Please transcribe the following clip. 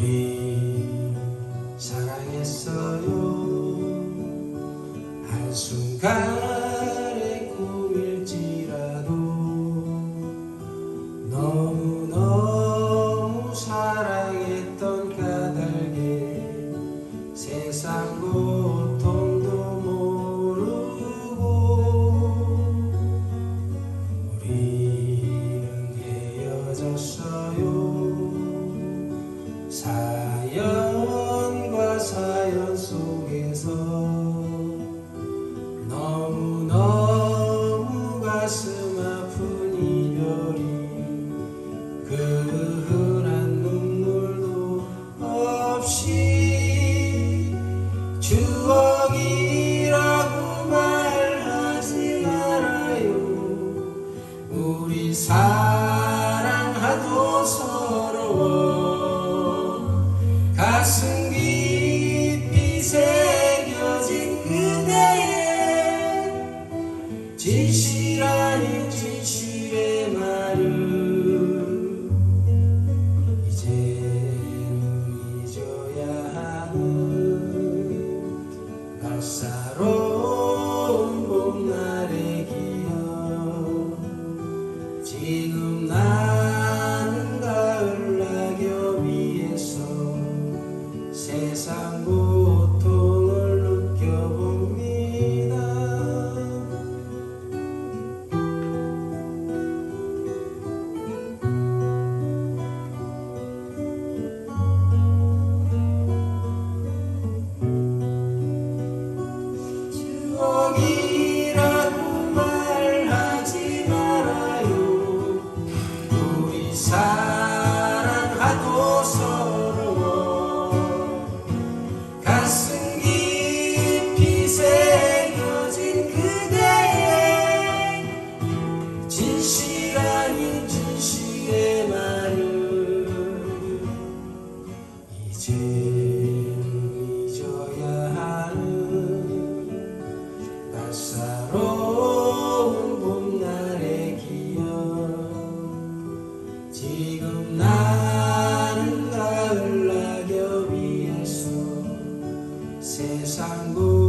우리 사랑했어요. 한순간의 꿈일지라도 너무너무 사랑했던 까닭에 세상 고통도 모르고 우리는 헤어졌어요. 사연과 사연 속에서 너무너무 가슴 아픈 이별이 그 흔한 눈물도 없이 추억이라고 말하지 말아요. 우리 사랑하도 서러워 진실 아닌 진실의 말을 이제 잊어야 하는 낯사로운 봄날의 기억. 지금 나는 가을 낙엽 위에서 세상 구